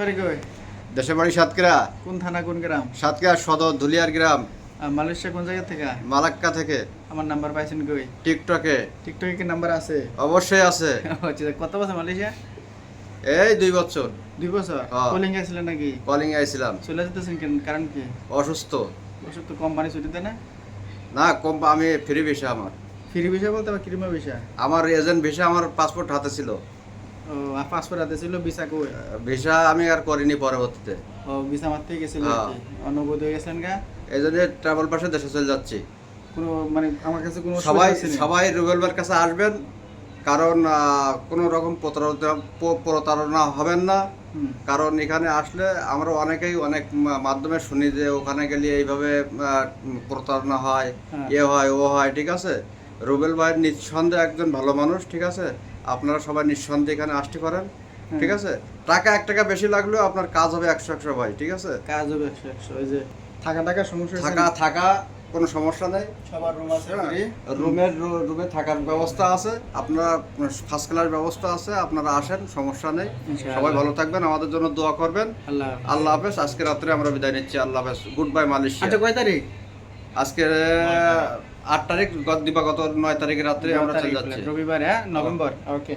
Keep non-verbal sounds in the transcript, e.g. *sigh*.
বাড়ি কই? দেশের বাড়ি সাতক্ষীরা। কোন থানা কোন গ্রাম? সাতক্ষীরা সদর ধুলিয়ার গ্রাম। মালয়েশিয়া কোন জায়গা থেকে? মালাক্কা থেকে। আমার নাম্বার পাইছেন কই? টিকটকে। টিকটকে কি নাম্বার আছে? অবশ্যই আছে। *laughs* আচ্ছা কত বছর মালয়েশিয়া? এই দুই বছর। দুই বছর। কলিং গেছিলেন নাকি? কলিং আইছিলাম। চলে যেতেছেন কেন? কারণ কি? অসুস্থ। তো কোম্পানি ছুটি দেয় না? না কম আমি ফ্রি ভিসা আমার। ফ্রি ভিসা বলতে ক্রিমা ভিসা? আমার এজেন্ট ভিসা আমার পাসপোর্ট হাতে ছিল। পাসপোর্ট হাতে ছিল ভিসা কই? ভিসা আমি আর করিনি পরবর্তীতে। ও ভিসা মারতে গেছিল হ্যাঁ। হয়ে গেছিলেন গা? এই জন্য ট্রাভেল পাশে দেশে চলে যাচ্ছি। কোনো মানে আমার কাছে কোনো সবাই অসুবিধা হচ্ছে না? সবাই রুবেলবার কাছে আসবেন কারণ কোনো রকম প্রতারণা হবেন না। কারণ এখানে আসলে আমরা অনেকেই অনেক মাধ্যমে শুনি যে ওখানে গেলে এইভাবে প্রতারণা হয় হ্যাঁ। এ হয় ও হয় ঠিক আছে? রুবেল ভাই নিঃসন্দেহে একজন ভালো মানুষ ঠিক আছে? আপনারা সবাই নিঃসন্দেহে এখানে আসতে পারেন। ঠিক আছে? টাকা এক টাকা বেশি লাগলেও আপনার কাজ হবে একশো একশো ভাই ঠিক আছে? কাজ হবে একশো একশো ওই যে থাকা টাকা সমস্যা থাকা থাকা কোনো সমস্যা নেই। সবার রুম আছে হ্যাঁ, রুমের রুমে থাকার ব্যবস্থা আছে আপনারা ফার্স্ট ক্লাস ব্যবস্থা আছে আপনারা আসেন সমস্যা নেই। সবাই ভালো থাকবেন আমাদের জন্য দোয়া করবেন। আল্লাহ হাফেজ। আল্লাহ হাফেজ আজকে রাত্রে আমরা বিদায় নিচ্ছি আল্লাহ হাফেজ। Goodbye Malaysia. আচ্ছা কয় তারিখ? আজকে আট তারিখ গত দিবাগত নয় তারিখ রাত্রে আমরা চলে যাচ্ছি। রবিবার হ্যাঁ? নভেম্বর। ওকে